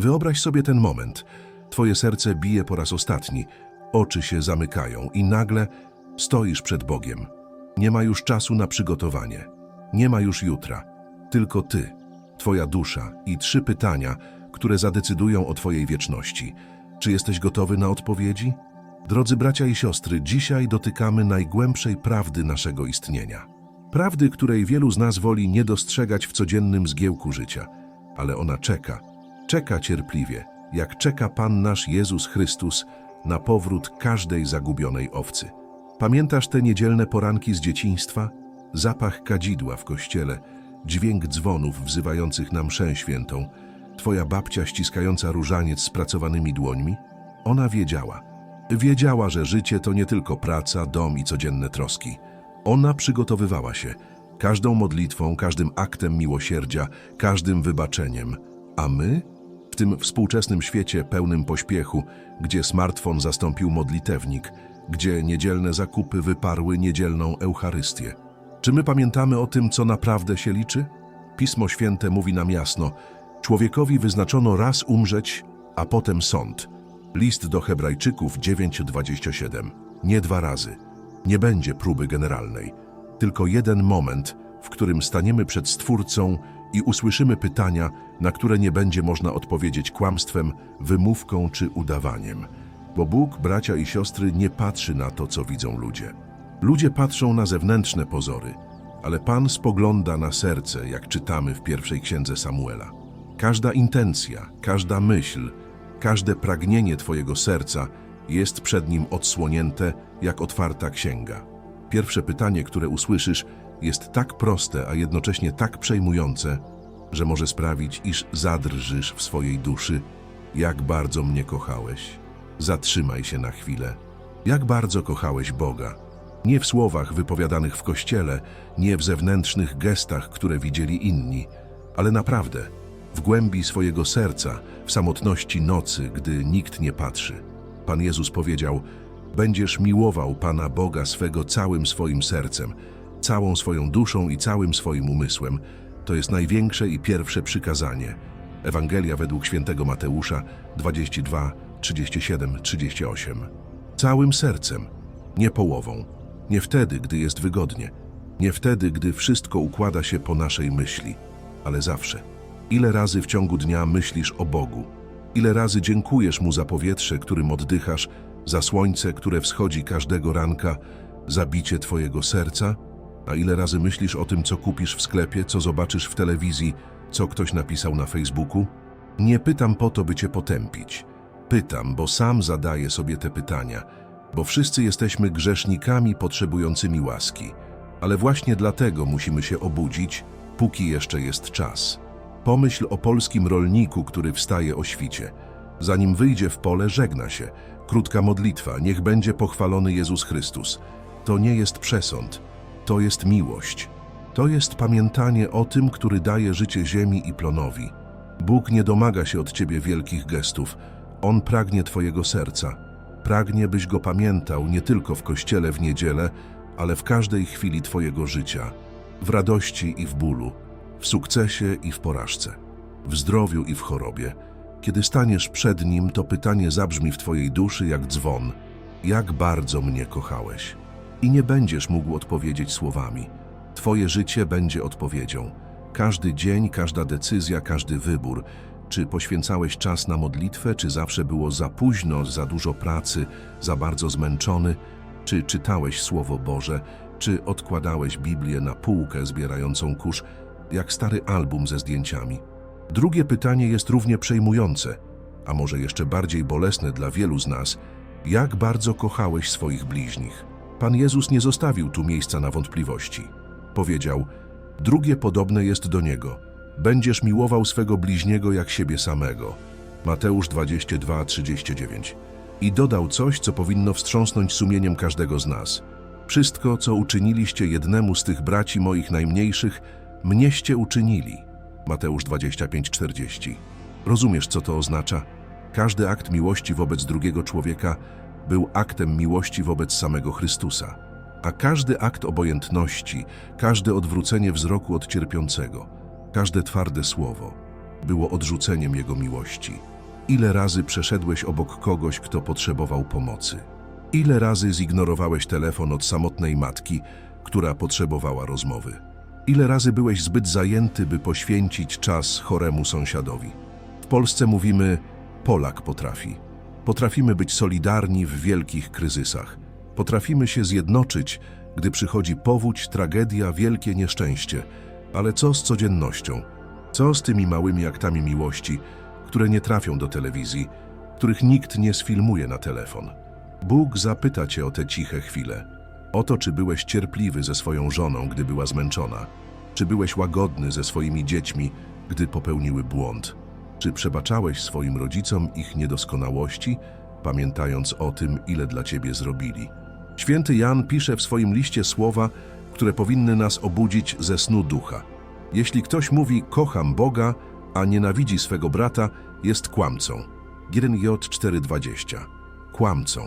Wyobraź sobie ten moment. Twoje serce bije po raz ostatni, oczy się zamykają i nagle stoisz przed Bogiem. Nie ma już czasu na przygotowanie. Nie ma już jutra. Tylko Ty, Twoja dusza i trzy pytania, które zadecydują o Twojej wieczności. Czy jesteś gotowy na odpowiedzi? Drodzy bracia i siostry, dzisiaj dotykamy najgłębszej prawdy naszego istnienia. Prawdy, której wielu z nas woli nie dostrzegać w codziennym zgiełku życia, ale ona czeka, czeka cierpliwie, jak czeka Pan nasz Jezus Chrystus na powrót każdej zagubionej owcy. Pamiętasz te niedzielne poranki z dzieciństwa? Zapach kadzidła w kościele, dźwięk dzwonów wzywających na mszę świętą, twoja babcia ściskająca różaniec z pracowanymi dłońmi? Ona wiedziała. Wiedziała, że życie to nie tylko praca, dom i codzienne troski. Ona przygotowywała się każdą modlitwą, każdym aktem miłosierdzia, każdym wybaczeniem. A my? Tym współczesnym świecie pełnym pośpiechu, gdzie smartfon zastąpił modlitewnik, gdzie niedzielne zakupy wyparły niedzielną Eucharystię. Czy my pamiętamy o tym, co naprawdę się liczy? Pismo Święte mówi nam jasno: człowiekowi wyznaczono raz umrzeć, a potem sąd. List do Hebrajczyków 9:27. Nie dwa razy. Nie będzie próby generalnej. Tylko jeden moment, w którym staniemy przed Stwórcą i usłyszymy pytania, na które nie będzie można odpowiedzieć kłamstwem, wymówką czy udawaniem. Bo Bóg, bracia i siostry, nie patrzy na to, co widzą ludzie. Ludzie patrzą na zewnętrzne pozory, ale Pan spogląda na serce, jak czytamy w pierwszej księdze Samuela. Każda intencja, każda myśl, każde pragnienie Twojego serca jest przed Nim odsłonięte jak otwarta księga. Pierwsze pytanie, które usłyszysz, jest tak proste, a jednocześnie tak przejmujące, że może sprawić, iż zadrżysz w swojej duszy. Jak bardzo mnie kochałeś? Zatrzymaj się na chwilę. Jak bardzo kochałeś Boga? Nie w słowach wypowiadanych w kościele, nie w zewnętrznych gestach, które widzieli inni, ale naprawdę, w głębi swojego serca, w samotności nocy, gdy nikt nie patrzy. Pan Jezus powiedział: Będziesz miłował Pana Boga swego całym swoim sercem, całą swoją duszą i całym swoim umysłem. To jest największe i pierwsze przykazanie. Ewangelia według świętego Mateusza 22, 37, 38. Całym sercem, nie połową, nie wtedy, gdy jest wygodnie, nie wtedy, gdy wszystko układa się po naszej myśli, ale zawsze. Ile razy w ciągu dnia myślisz o Bogu? Ile razy dziękujesz Mu za powietrze, którym oddychasz, za słońce, które wschodzi każdego ranka, za bicie Twojego serca? A ile razy myślisz o tym, co kupisz w sklepie, co zobaczysz w telewizji, co ktoś napisał na Facebooku? Nie pytam po to, by Cię potępić. Pytam, bo sam zadaję sobie te pytania, bo wszyscy jesteśmy grzesznikami potrzebującymi łaski. Ale właśnie dlatego musimy się obudzić, póki jeszcze jest czas. Pomyśl o polskim rolniku, który wstaje o świcie. Zanim wyjdzie w pole, żegna się. Krótka modlitwa, niech będzie pochwalony Jezus Chrystus. To nie jest przesąd, to jest miłość. To jest pamiętanie o tym, który daje życie ziemi i plonowi. Bóg nie domaga się od ciebie wielkich gestów. On pragnie twojego serca. Pragnie, byś go pamiętał nie tylko w kościele w niedzielę, ale w każdej chwili twojego życia. W radości i w bólu, w sukcesie i w porażce, w zdrowiu i w chorobie. Kiedy staniesz przed nim, to pytanie zabrzmi w twojej duszy jak dzwon. Jak bardzo mnie kochałeś? I nie będziesz mógł odpowiedzieć słowami. Twoje życie będzie odpowiedzią. Każdy dzień, każda decyzja, każdy wybór. Czy poświęcałeś czas na modlitwę, czy zawsze było za późno, za dużo pracy, za bardzo zmęczony? Czy czytałeś Słowo Boże, czy odkładałeś Biblię na półkę zbierającą kurz, jak stary album ze zdjęciami? Drugie pytanie jest równie przejmujące, a może jeszcze bardziej bolesne dla wielu z nas. Jak bardzo kochałeś swoich bliźnich? Pan Jezus nie zostawił tu miejsca na wątpliwości. Powiedział, drugie podobne jest do Niego. Będziesz miłował swego bliźniego jak siebie samego. Mateusz 22, 39. I dodał coś, co powinno wstrząsnąć sumieniem każdego z nas. Wszystko, co uczyniliście jednemu z tych braci moich najmniejszych, mnieście uczynili. Mateusz 25, 40. Rozumiesz, co to oznacza? Każdy akt miłości wobec drugiego człowieka był aktem miłości wobec samego Chrystusa. A każdy akt obojętności, każde odwrócenie wzroku od cierpiącego, każde twarde słowo, było odrzuceniem Jego miłości? Ile razy przeszedłeś obok kogoś, kto potrzebował pomocy? Ile razy zignorowałeś telefon od samotnej matki, która potrzebowała rozmowy? Ile razy byłeś zbyt zajęty, by poświęcić czas choremu sąsiadowi? W Polsce mówimy: Polak potrafi. Potrafimy być solidarni w wielkich kryzysach. Potrafimy się zjednoczyć, gdy przychodzi powódź, tragedia, wielkie nieszczęście. Ale co z codziennością? Co z tymi małymi aktami miłości, które nie trafią do telewizji, których nikt nie sfilmuje na telefon? Bóg zapyta cię o te ciche chwile. O to, czy byłeś cierpliwy ze swoją żoną, gdy była zmęczona. Czy byłeś łagodny ze swoimi dziećmi, gdy popełniły błąd. Czy przebaczałeś swoim rodzicom ich niedoskonałości, pamiętając o tym, ile dla ciebie zrobili? Święty Jan pisze w swoim liście słowa, które powinny nas obudzić ze snu ducha. Jeśli ktoś mówi kocham Boga, a nienawidzi swego brata, jest kłamcą. 1J 4:20. Kłamcą.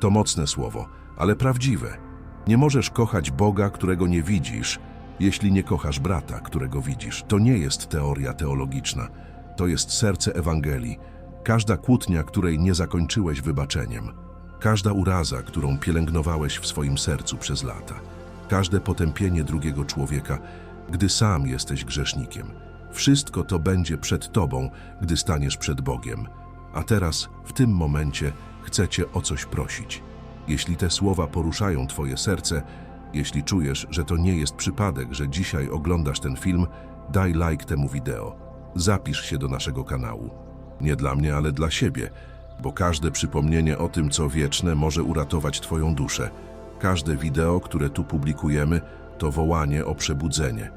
To mocne słowo, ale prawdziwe. Nie możesz kochać Boga, którego nie widzisz, jeśli nie kochasz brata, którego widzisz. To nie jest teoria teologiczna. To jest serce Ewangelii. Każda kłótnia, której nie zakończyłeś wybaczeniem. Każda uraza, którą pielęgnowałeś w swoim sercu przez lata. Każde potępienie drugiego człowieka, gdy sam jesteś grzesznikiem. Wszystko to będzie przed Tobą, gdy staniesz przed Bogiem. A teraz, w tym momencie, chcę Cię o coś prosić. Jeśli te słowa poruszają Twoje serce, jeśli czujesz, że to nie jest przypadek, że dzisiaj oglądasz ten film, daj like temu wideo. Zapisz się do naszego kanału. Nie dla mnie, ale dla siebie, bo każde przypomnienie o tym, co wieczne, może uratować Twoją duszę. Każde wideo, które tu publikujemy, to wołanie o przebudzenie.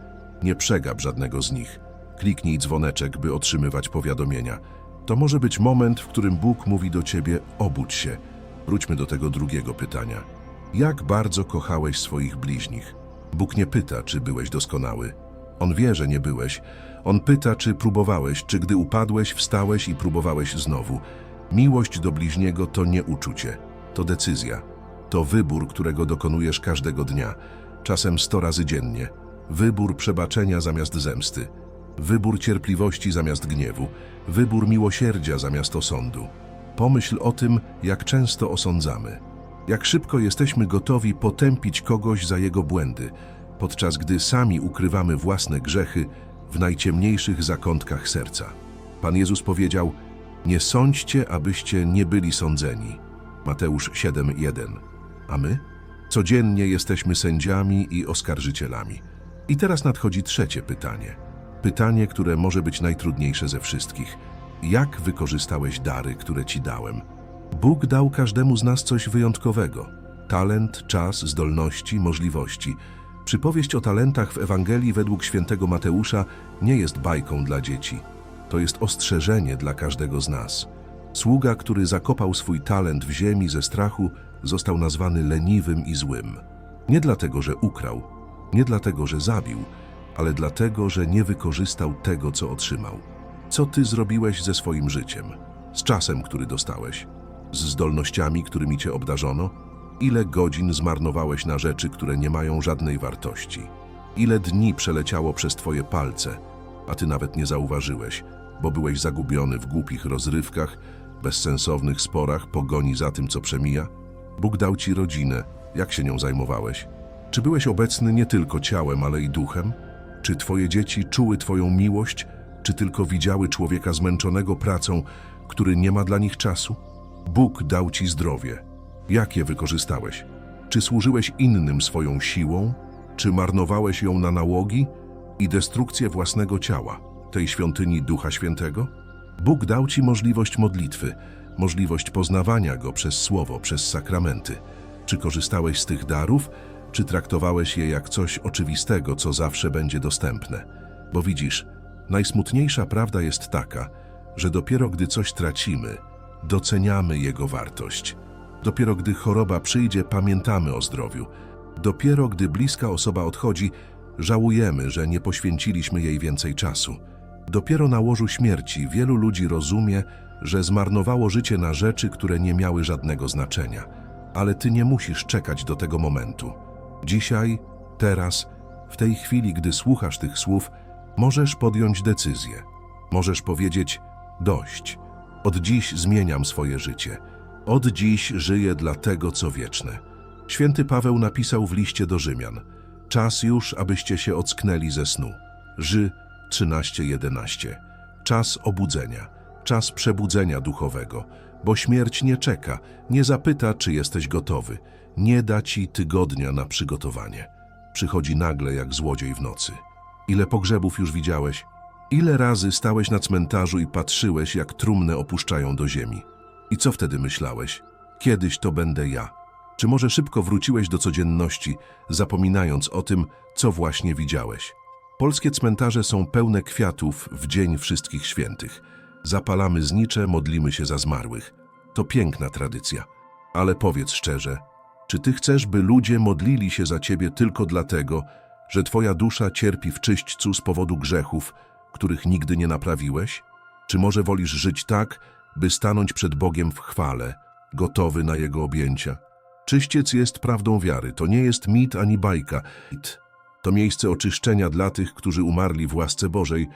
Nie przegap żadnego z nich. Kliknij dzwoneczek, by otrzymywać powiadomienia. To może być moment, w którym Bóg mówi do Ciebie: obudź się. Wróćmy do tego drugiego pytania. Jak bardzo kochałeś swoich bliźnich? Bóg nie pyta, czy byłeś doskonały. On wie, że nie byłeś. On pyta, czy próbowałeś, czy gdy upadłeś, wstałeś i próbowałeś znowu. Miłość do bliźniego to nie uczucie, to decyzja. To wybór, którego dokonujesz każdego dnia, czasem sto razy dziennie. Wybór przebaczenia zamiast zemsty. Wybór cierpliwości zamiast gniewu. Wybór miłosierdzia zamiast osądu. Pomyśl o tym, jak często osądzamy. Jak szybko jesteśmy gotowi potępić kogoś za jego błędy, podczas gdy sami ukrywamy własne grzechy w najciemniejszych zakątkach serca. Pan Jezus powiedział: Nie sądźcie, abyście nie byli sądzeni. Mateusz 7:1. A my? Codziennie jesteśmy sędziami i oskarżycielami. I teraz nadchodzi trzecie pytanie. Pytanie, które może być najtrudniejsze ze wszystkich. Jak wykorzystałeś dary, które ci dałem? Bóg dał każdemu z nas coś wyjątkowego. Talent, czas, zdolności, możliwości. Przypowieść o talentach w Ewangelii według świętego Mateusza nie jest bajką dla dzieci. To jest ostrzeżenie dla każdego z nas. Sługa, który zakopał swój talent w ziemi ze strachu, został nazwany leniwym i złym. Nie dlatego, że ukrał, nie dlatego, że zabił, ale dlatego, że nie wykorzystał tego, co otrzymał. Co ty zrobiłeś ze swoim życiem? Z czasem, który dostałeś? Z zdolnościami, którymi cię obdarzono? Ile godzin zmarnowałeś na rzeczy, które nie mają żadnej wartości? Ile dni przeleciało przez twoje palce, a ty nawet nie zauważyłeś, bo byłeś zagubiony w głupich rozrywkach, bezsensownych sporach, pogoni za tym, co przemija? Bóg dał ci rodzinę. Jak się nią zajmowałeś? Czy byłeś obecny nie tylko ciałem, ale i duchem? Czy twoje dzieci czuły twoją miłość, czy tylko widziały człowieka zmęczonego pracą, który nie ma dla nich czasu? Bóg dał ci zdrowie. Jak je wykorzystałeś? Czy służyłeś innym swoją siłą? Czy marnowałeś ją na nałogi i destrukcję własnego ciała, tej świątyni Ducha Świętego? Bóg dał ci możliwość modlitwy, możliwość poznawania Go przez słowo, przez sakramenty. Czy korzystałeś z tych darów, czy traktowałeś je jak coś oczywistego, co zawsze będzie dostępne? Bo widzisz, najsmutniejsza prawda jest taka, że dopiero gdy coś tracimy, doceniamy jego wartość. Dopiero gdy choroba przyjdzie, pamiętamy o zdrowiu. Dopiero gdy bliska osoba odchodzi, żałujemy, że nie poświęciliśmy jej więcej czasu. Dopiero na łożu śmierci wielu ludzi rozumie, że zmarnowało życie na rzeczy, które nie miały żadnego znaczenia. Ale ty nie musisz czekać do tego momentu. Dzisiaj, teraz, w tej chwili, gdy słuchasz tych słów, możesz podjąć decyzję. Możesz powiedzieć: Dość. Od dziś zmieniam swoje życie. Od dziś żyję dla tego, co wieczne. Święty Paweł napisał w liście do Rzymian: Czas już, abyście się ocknęli ze snu. Ży 13:11. Czas obudzenia, czas przebudzenia duchowego, bo śmierć nie czeka, nie zapyta, czy jesteś gotowy, nie da ci tygodnia na przygotowanie. Przychodzi nagle jak złodziej w nocy. Ile pogrzebów już widziałeś? Ile razy stałeś na cmentarzu i patrzyłeś, jak trumnę opuszczają do ziemi? I co wtedy myślałeś? Kiedyś to będę ja. Czy może szybko wróciłeś do codzienności, zapominając o tym, co właśnie widziałeś? Polskie cmentarze są pełne kwiatów w Dzień Wszystkich Świętych. Zapalamy znicze, modlimy się za zmarłych. To piękna tradycja. Ale powiedz szczerze, czy ty chcesz, by ludzie modlili się za ciebie tylko dlatego, że twoja dusza cierpi w czyśćcu z powodu grzechów, których nigdy nie naprawiłeś? Czy może wolisz żyć tak, by stanąć przed Bogiem w chwale, gotowy na Jego objęcia? Czyściec jest prawdą wiary, to nie jest mit ani bajka. To miejsce oczyszczenia dla tych, którzy umarli w łasce Bożej,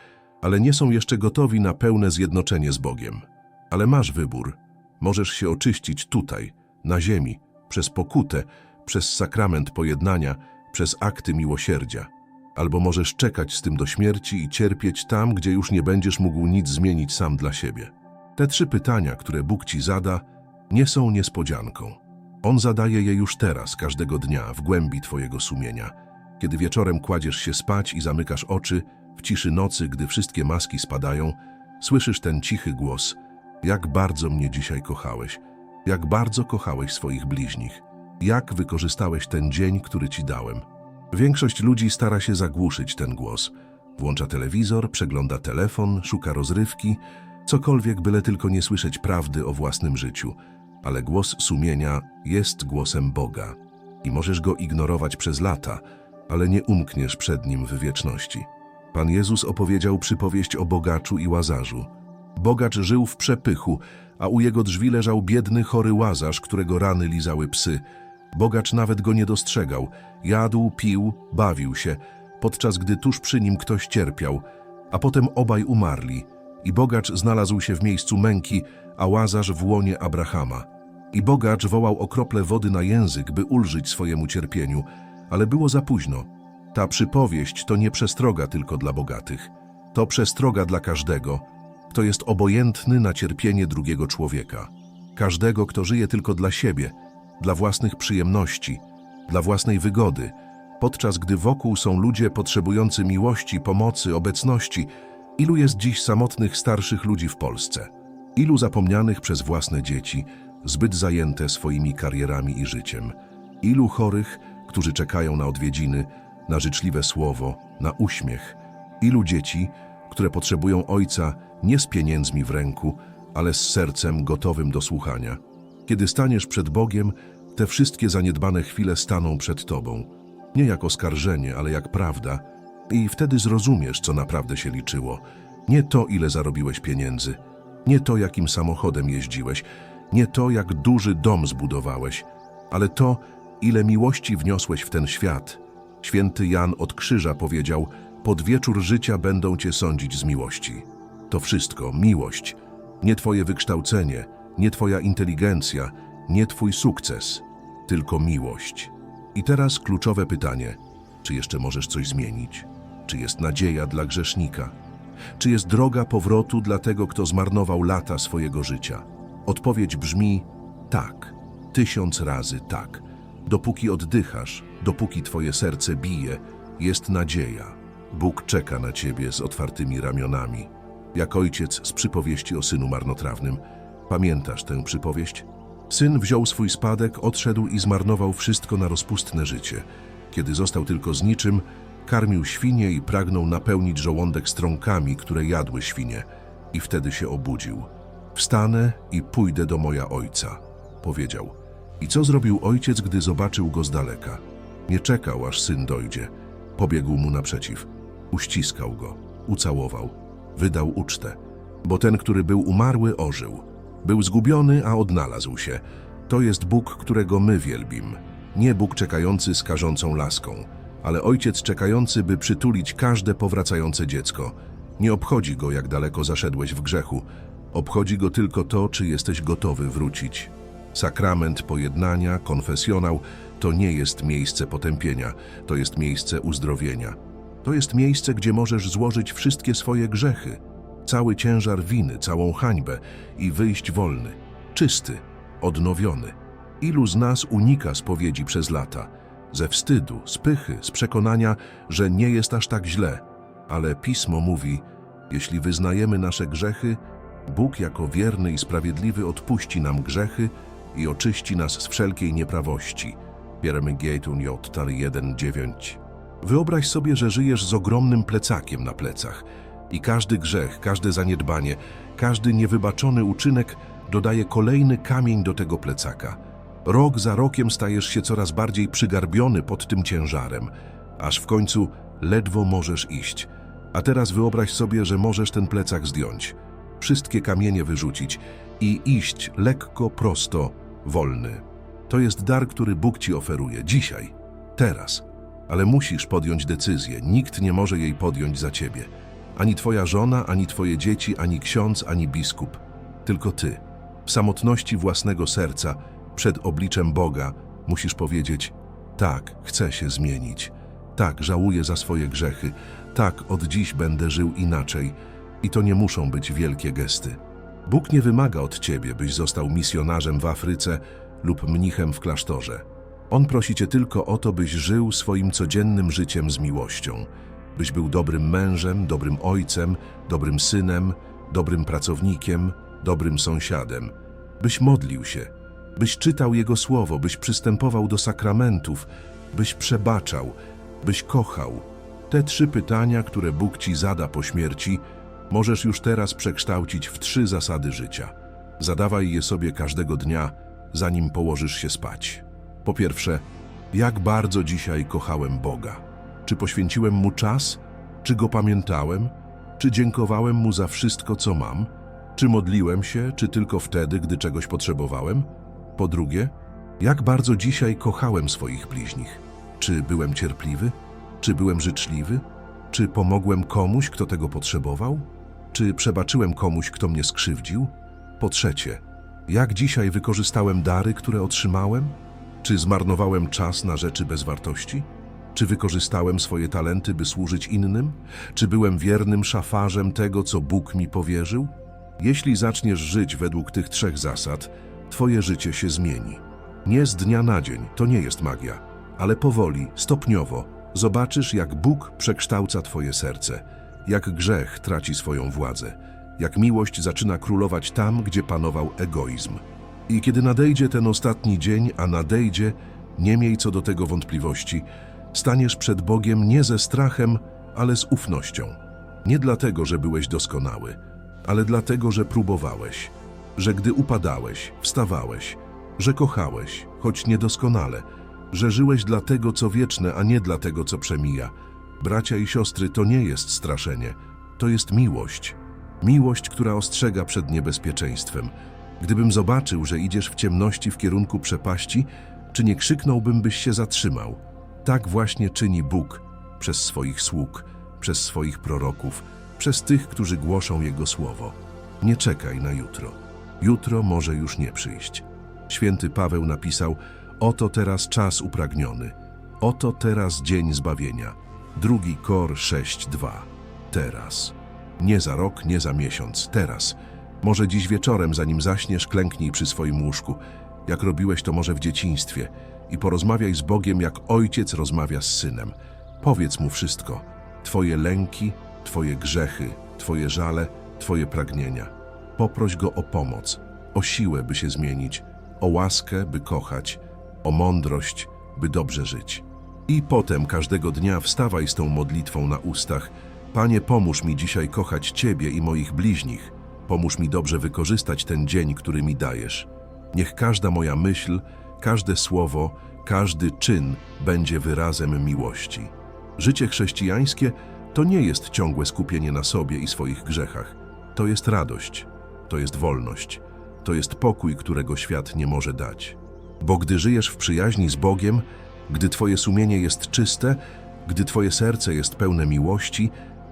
ale nie są jeszcze gotowi na pełne zjednoczenie z Bogiem. Ale masz wybór. Możesz się oczyścić tutaj, na ziemi, przez pokutę, przez sakrament pojednania, przez akty miłosierdzia. Albo możesz czekać z tym do śmierci i cierpieć tam, gdzie już nie będziesz mógł nic zmienić sam dla siebie. Te trzy pytania, które Bóg ci zada, nie są niespodzianką. On zadaje je już teraz, każdego dnia, w głębi twojego sumienia. Kiedy wieczorem kładziesz się spać i zamykasz oczy, w ciszy nocy, gdy wszystkie maski spadają, słyszysz ten cichy głos. Jak bardzo mnie dzisiaj kochałeś, jak bardzo kochałeś swoich bliźnich, jak wykorzystałeś ten dzień, który ci dałem. Większość ludzi stara się zagłuszyć ten głos. Włącza telewizor, przegląda telefon, szuka rozrywki, cokolwiek, byle tylko nie słyszeć prawdy o własnym życiu. Ale głos sumienia jest głosem Boga i możesz go ignorować przez lata, ale nie umkniesz przed nim w wieczności. Pan Jezus opowiedział przypowieść o bogaczu i łazarzu. Bogacz żył w przepychu, a u jego drzwi leżał biedny, chory łazarz, którego rany lizały psy. Bogacz nawet go nie dostrzegał. Jadł, pił, bawił się, podczas gdy tuż przy nim ktoś cierpiał, a potem obaj umarli. I bogacz znalazł się w miejscu męki, a łazarz w łonie Abrahama. I bogacz wołał o krople wody na język, by ulżyć swojemu cierpieniu, ale było za późno. Ta przypowieść to nie przestroga tylko dla bogatych. To przestroga dla każdego, kto jest obojętny na cierpienie drugiego człowieka. Każdego, kto żyje tylko dla siebie, dla własnych przyjemności, dla własnej wygody, podczas gdy wokół są ludzie potrzebujący miłości, pomocy, obecności. Ilu jest dziś samotnych starszych ludzi w Polsce? Ilu zapomnianych przez własne dzieci, zbyt zajęte swoimi karierami i życiem? Ilu chorych, którzy czekają na odwiedziny, na życzliwe słowo, na uśmiech? Ilu dzieci, które potrzebują ojca nie z pieniędzmi w ręku, ale z sercem gotowym do słuchania? Kiedy staniesz przed Bogiem, te wszystkie zaniedbane chwile staną przed Tobą. Nie jak oskarżenie, ale jak prawda. I wtedy zrozumiesz, co naprawdę się liczyło. Nie to, ile zarobiłeś pieniędzy, nie to, jakim samochodem jeździłeś, nie to, jak duży dom zbudowałeś, ale to, ile miłości wniosłeś w ten świat. Święty Jan od Krzyża powiedział, pod wieczór życia będą cię sądzić z miłości. To wszystko, miłość, nie twoje wykształcenie, nie twoja inteligencja, nie twój sukces, tylko miłość. I teraz kluczowe pytanie, czy jeszcze możesz coś zmienić? Czy jest nadzieja dla grzesznika? Czy jest droga powrotu dla tego, kto zmarnował lata swojego życia? Odpowiedź brzmi tak, tysiąc razy tak. Dopóki oddychasz, dopóki twoje serce bije, jest nadzieja. Bóg czeka na ciebie z otwartymi ramionami. Jak ojciec z przypowieści o synu marnotrawnym. Pamiętasz tę przypowieść? Syn wziął swój spadek, odszedł i zmarnował wszystko na rozpustne życie. Kiedy został tylko z niczym, karmił świnie i pragnął napełnić żołądek strąkami, które jadły świnie. I wtedy się obudził. Wstanę i pójdę do moja ojca, powiedział. I co zrobił ojciec, gdy zobaczył go z daleka? Nie czekał, aż syn dojdzie. Pobiegł mu naprzeciw. Uściskał go, ucałował, wydał ucztę. Bo ten, który był umarły, ożył. Był zgubiony, a odnalazł się. To jest Bóg, którego my wielbim. Nie Bóg czekający z karzącą laską, ale Ojciec czekający, by przytulić każde powracające dziecko. Nie obchodzi go, jak daleko zaszedłeś w grzechu. Obchodzi go tylko to, czy jesteś gotowy wrócić. Sakrament pojednania, konfesjonał to nie jest miejsce potępienia, to jest miejsce uzdrowienia. To jest miejsce, gdzie możesz złożyć wszystkie swoje grzechy, cały ciężar winy, całą hańbę i wyjść wolny, czysty, odnowiony. Ilu z nas unika spowiedzi przez lata? Ze wstydu, z pychy, z przekonania, że nie jest aż tak źle. Ale Pismo mówi, jeśli wyznajemy nasze grzechy, Bóg jako wierny i sprawiedliwy odpuści nam grzechy i oczyści nas z wszelkiej nieprawości. 1 Gatun J. 1.9 Wyobraź sobie, że żyjesz z ogromnym plecakiem na plecach i każdy grzech, każde zaniedbanie, każdy niewybaczony uczynek dodaje kolejny kamień do tego plecaka. Rok za rokiem stajesz się coraz bardziej przygarbiony pod tym ciężarem, aż w końcu ledwo możesz iść. A teraz wyobraź sobie, że możesz ten plecak zdjąć, wszystkie kamienie wyrzucić i iść lekko, prosto, wolny. To jest dar, który Bóg ci oferuje dzisiaj, teraz. Ale musisz podjąć decyzję. Nikt nie może jej podjąć za ciebie. Ani twoja żona, ani twoje dzieci, ani ksiądz, ani biskup. Tylko ty. W samotności własnego serca, przed obliczem Boga, musisz powiedzieć: Tak, chcę się zmienić. Tak, żałuję za swoje grzechy. Tak, od dziś będę żył inaczej. I to nie muszą być wielkie gesty. Bóg nie wymaga od ciebie, byś został misjonarzem w Afryce lub mnichem w klasztorze. On prosi cię tylko o to, byś żył swoim codziennym życiem z miłością. Byś był dobrym mężem, dobrym ojcem, dobrym synem, dobrym pracownikiem, dobrym sąsiadem. Byś modlił się, byś czytał Jego słowo, byś przystępował do sakramentów, byś przebaczał, byś kochał. Te trzy pytania, które Bóg ci zada po śmierci, możesz już teraz przekształcić w trzy zasady życia. Zadawaj je sobie każdego dnia, zanim położysz się spać. Po pierwsze, jak bardzo dzisiaj kochałem Boga? Czy poświęciłem Mu czas? Czy Go pamiętałem? Czy dziękowałem Mu za wszystko, co mam? Czy modliłem się, czy tylko wtedy, gdy czegoś potrzebowałem? Po drugie, jak bardzo dzisiaj kochałem swoich bliźnich? Czy byłem cierpliwy? Czy byłem życzliwy? Czy pomogłem komuś, kto tego potrzebował? Czy przebaczyłem komuś, kto mnie skrzywdził? Po trzecie, jak dzisiaj wykorzystałem dary, które otrzymałem? Czy zmarnowałem czas na rzeczy bez wartości? Czy wykorzystałem swoje talenty, by służyć innym? Czy byłem wiernym szafarzem tego, co Bóg mi powierzył? Jeśli zaczniesz żyć według tych trzech zasad, twoje życie się zmieni. Nie z dnia na dzień, to nie jest magia, ale powoli, stopniowo zobaczysz, jak Bóg przekształca twoje serce, jak grzech traci swoją władzę, jak miłość zaczyna królować tam, gdzie panował egoizm. I kiedy nadejdzie ten ostatni dzień, a nadejdzie, nie miej co do tego wątpliwości, staniesz przed Bogiem nie ze strachem, ale z ufnością. Nie dlatego, że byłeś doskonały, ale dlatego, że próbowałeś, że gdy upadałeś, wstawałeś, że kochałeś, choć niedoskonale, że żyłeś dla tego, co wieczne, a nie dla tego, co przemija. Bracia i siostry, to nie jest straszenie, to jest miłość. Miłość, która ostrzega przed niebezpieczeństwem. Gdybym zobaczył, że idziesz w ciemności w kierunku przepaści, czy nie krzyknąłbym, byś się zatrzymał? Tak właśnie czyni Bóg przez swoich sług, przez swoich proroków, przez tych, którzy głoszą Jego słowo. Nie czekaj na jutro. Jutro może już nie przyjść. Święty Paweł napisał: Oto teraz czas upragniony. Oto teraz dzień zbawienia. Drugi Kor 6:2. Teraz. Nie za rok, nie za miesiąc, teraz. Może dziś wieczorem, zanim zaśniesz, klęknij przy swoim łóżku, jak robiłeś to może w dzieciństwie, i porozmawiaj z Bogiem, jak ojciec rozmawia z synem. Powiedz mu wszystko: Twoje lęki, Twoje grzechy, Twoje żale, Twoje pragnienia. Poproś go o pomoc, o siłę, by się zmienić, o łaskę, by kochać, o mądrość, by dobrze żyć. I potem każdego dnia wstawaj z tą modlitwą na ustach. Panie, pomóż mi dzisiaj kochać Ciebie i moich bliźnich. Pomóż mi dobrze wykorzystać ten dzień, który mi dajesz. Niech każda moja myśl, każde słowo, każdy czyn będzie wyrazem miłości. Życie chrześcijańskie to nie jest ciągłe skupienie na sobie i swoich grzechach. To jest radość, to jest wolność, to jest pokój, którego świat nie może dać. Bo gdy żyjesz w przyjaźni z Bogiem, gdy Twoje sumienie jest czyste, gdy Twoje serce jest pełne miłości,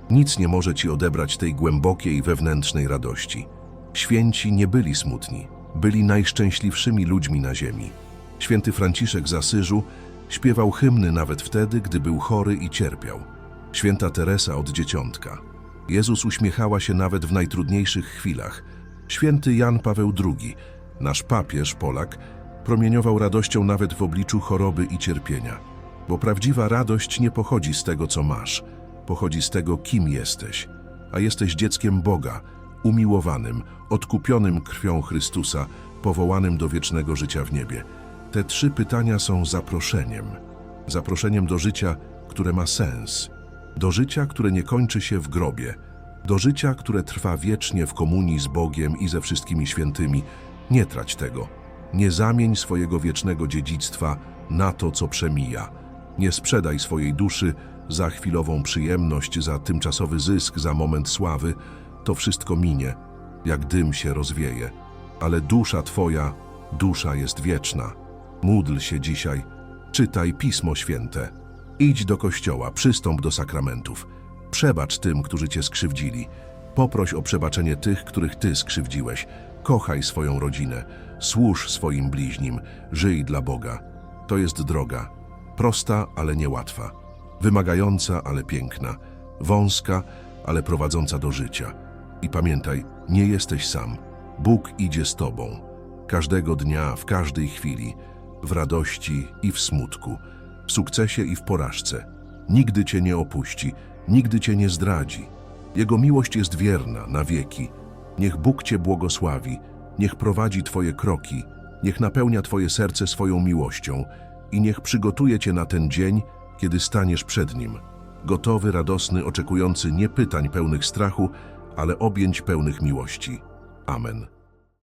Nic nie może ci odebrać tej głębokiej wewnętrznej radości. Święci nie byli smutni, byli najszczęśliwszymi ludźmi na ziemi. Święty Franciszek z Asyżu śpiewał hymny nawet wtedy, gdy był chory i cierpiał. Święta Teresa od dzieciątka. Jezus uśmiechała się nawet w najtrudniejszych chwilach. Święty Jan Paweł II, nasz papież Polak, promieniował radością nawet w obliczu choroby i cierpienia. Bo prawdziwa radość nie pochodzi z tego, co masz, pochodzi z tego, kim jesteś. A jesteś dzieckiem Boga, umiłowanym, odkupionym krwią Chrystusa, powołanym do wiecznego życia w niebie. Te trzy pytania są zaproszeniem. Zaproszeniem do życia, które ma sens. Do życia, które nie kończy się w grobie. Do życia, które trwa wiecznie w komunii z Bogiem i ze wszystkimi świętymi. Nie trać tego. Nie zamień swojego wiecznego dziedzictwa na to, co przemija. Nie sprzedaj swojej duszy za chwilową przyjemność, za tymczasowy zysk, za moment sławy. To wszystko minie, jak dym się rozwieje. Ale dusza Twoja, dusza jest wieczna. Módl się dzisiaj, czytaj Pismo Święte. Idź do kościoła, przystąp do sakramentów. Przebacz tym, którzy cię skrzywdzili. Poproś o przebaczenie tych, których ty skrzywdziłeś. Kochaj swoją rodzinę, służ swoim bliźnim, żyj dla Boga. To jest droga. Prosta, ale niełatwa. Wymagająca, ale piękna. Wąska, ale prowadząca do życia. I pamiętaj, nie jesteś sam. Bóg idzie z tobą. Każdego dnia, w każdej chwili. W radości i w smutku. W sukcesie i w porażce. Nigdy cię nie opuści, nigdy cię nie zdradzi. Jego miłość jest wierna na wieki. Niech Bóg cię błogosławi, niech prowadzi twoje kroki, niech napełnia twoje serce swoją miłością i niech przygotuje cię na ten dzień, kiedy staniesz przed Nim. Gotowy, radosny, oczekujący nie pytań pełnych strachu, ale objęć pełnych miłości. Amen.